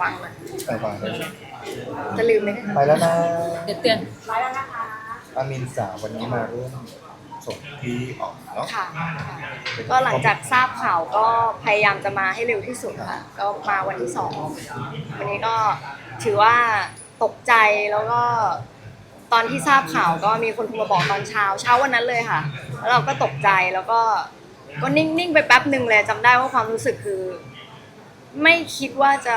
วางเลยไปวางเลยจะลืมไหมไปแล้วนะเดี๋ยวเตือนอามินสาววันนี้มาร่วมส่งพี่ออกเนาะค่ะค่ะก็หลังจากทราบข่าวก็พยายามจะมาให้เร็วที่สุดค่ะ ก็มาวันที่สองวันนี้ก็ถือว่าตกใจแล้วก็ตอนที่ทราบข่าวก็มีคนโทรมาบอกตอนเช้าเช้าวันนั้นเลยค่ะ แล้วเราก็ตกใจแล้วก็ก็นิ่งๆไปแป๊บหนึ่งเลยจำได้ว่าความรู้สึกคือ ไม่คิดว่าจะ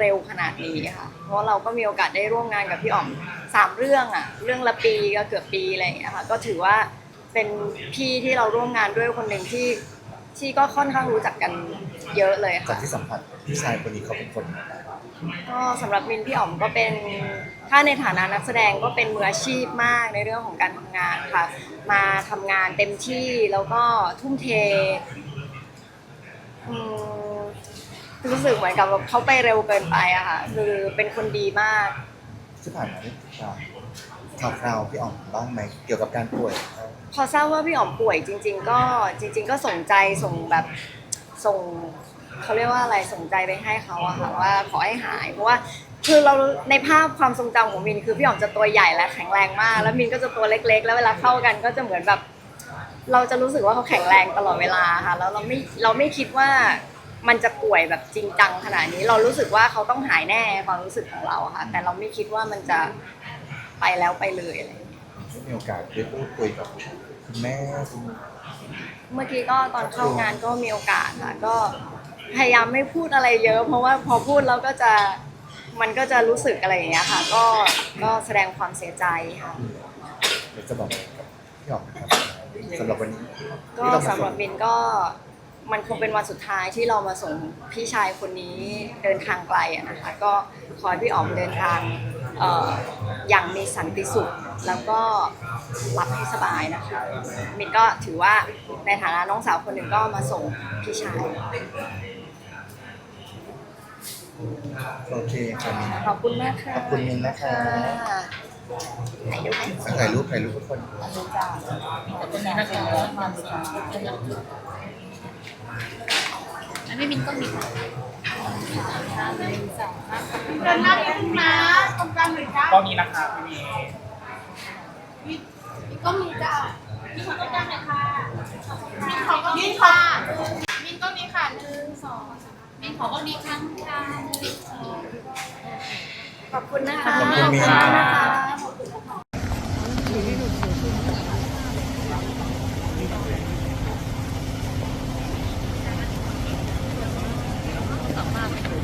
เร็วขนาดนี้ค่ะ เพราะเราก็มีโอกาสได้ร่วมงานกับพี่อ๋อมสามเรื่องอะเรื่องละปีก็เกือบปีอะไรอย่างเงี้ยค่ะ ก็ถือว่าเป็นพี่ที่เราร่วมงานด้วยคนหนึ่งที่ที่ก็ค่อนข้างรู้จักกันเยอะเลยจากค่ะ ที่สัมผัสพี่ชายคนนี้เขาเป็นคนก็สำหรับมินพี่อ๋อมก็เป็นถ้าในฐานะนักแสดงก็เป็นมืออาชีพมากในเรื่องของการทำงานค่ะ มาทำงานเต็มที่แล้วก็ทุ่มเทอืม รู้สึกเหมือนกับว่าเขาไปเร็วเกินไปอะค่ะคือเป็นคนดีมาก ที่ผ่านมาได้ข่าวข่าวคราวพี่อ๋อมบ้างไหมเกี่ยวกับการป่วยพอทราบว่าพี่อ๋อมป่วยจริง ๆ ก็จริง ๆ ก็ส่งใจส่งแบบส่งเขาเรียกว่าอะไรส่งใจไปให้เขาอะค่ะว่าขอให้หายเพราะว่าคือเราในภาพความทรงจำของมินคือพี่อ๋อมจะตัวใหญ่และแข็งแรงมาก แล้วมินก็จะตัวเล็ก ๆ แล้วเวลาเข้ากันก็จะเหมือนแบบ เราจะรู้สึกว่าเขาแข็งแรงตลอดเวลาค่ะแล้วเราไม่เราไม่คิดว่า มันจะป่วยแบบจริงจังขนาดนี้ เรารู้สึกว่าเขาต้องหายแน่ความรู้สึกของเราอะค่ะแต่เราไม่คิดว่ามันจะไปแล้วไปเลยอะไรอย่างเงี้ยได้มีโอกาสได้พูดคุยกับคุณแม่คุณเมื่อกี้ก็ตอนเข้างานก็มีโอกาสค่ะก็พยายามไม่พูดอะไรเยอะ เพราะว่าพอพูดแล้วก็จะมันก็จะรู้สึกอะไรอย่างเงี้ยค่ะ ก็ก็แสดงความเสียใจค่ะ เดี๋ยวจะบอกอะไรกับพี่อ๋อมนะครับสำหรับวันนี้ก็ที่เรามาสำหรับบินก็ มันคงเป็นวันสุดท้ายที่เรามาส่งพี่ชายคนนี้เดินทางไกลอะนะคะ ก็ขอให้พี่อ๋อมเดินทางเอ่ออย่างมีสันติสุข แล้วก็หลับให้สบายนะคะมินก็ถือว่าในฐานะน้องสาวคนหนึ่งก็มาส่งพี่ชายโอเคครับมินขอบคุณมากค่ะขอบคุณมินนะคะถ่ายรูปไหมถ่ายรูปถ่ายรูปทุกคนตรงนี้นะคะอันนี้มินก็มีค่ะ หนึ่งสองมเดินหน้านิดนึงนะตรงกลางหนึ่งจ้าก็มีนะครับพี่เมย์ก็มีจ้านี่เขาต้องกลางเลยค่ะมินขอก็มีค่ะมินก็มีค่ะหนึ่งสองมินขอก็มีครั้งค่ะหนึ่งขอบคุณนะคะขอบคุณมากนะคะ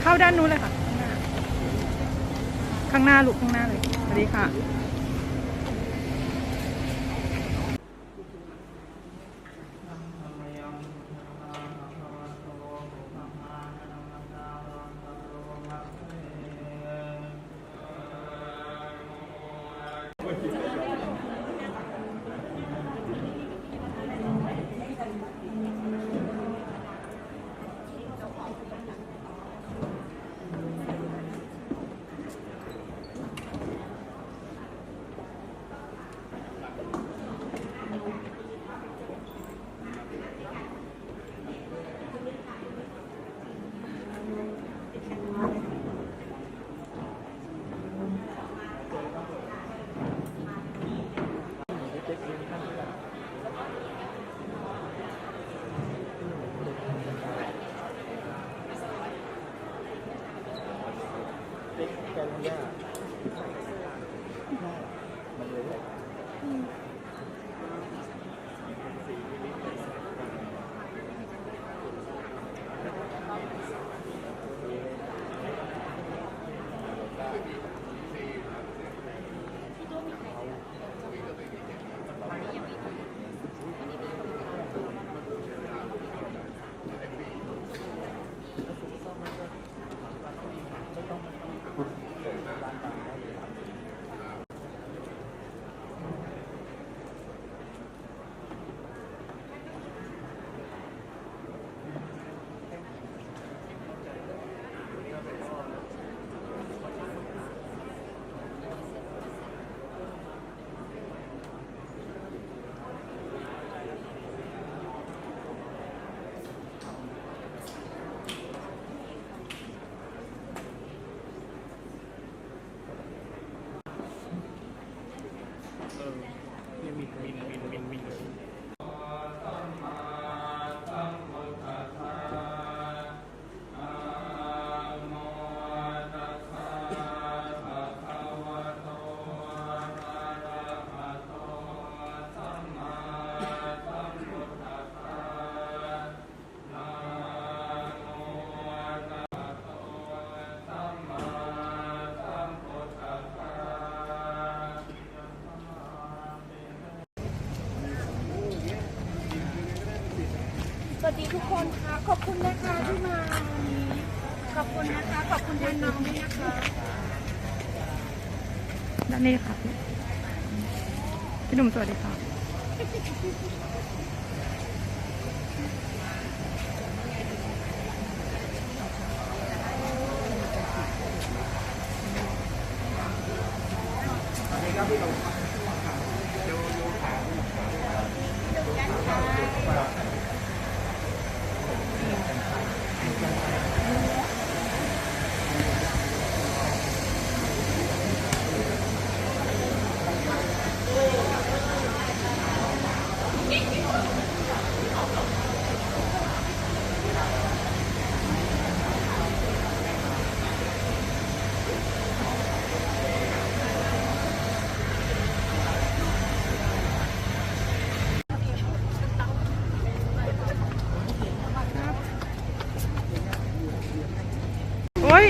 เข้าด้านนู้นเลยค่ะ ข้างหน้าลูกข้างหน้าเลยสวัสดีค่ะัสดีทุกคนค่ะ ขอบคุณนะคะที่มาวันนี้ขอบคุณนะคะ ขอบคุณแทนน้องด้วยนะคะ ด้านนี้ค่ะพี่หนุ่มสวัสดีค่ะ โอ้ย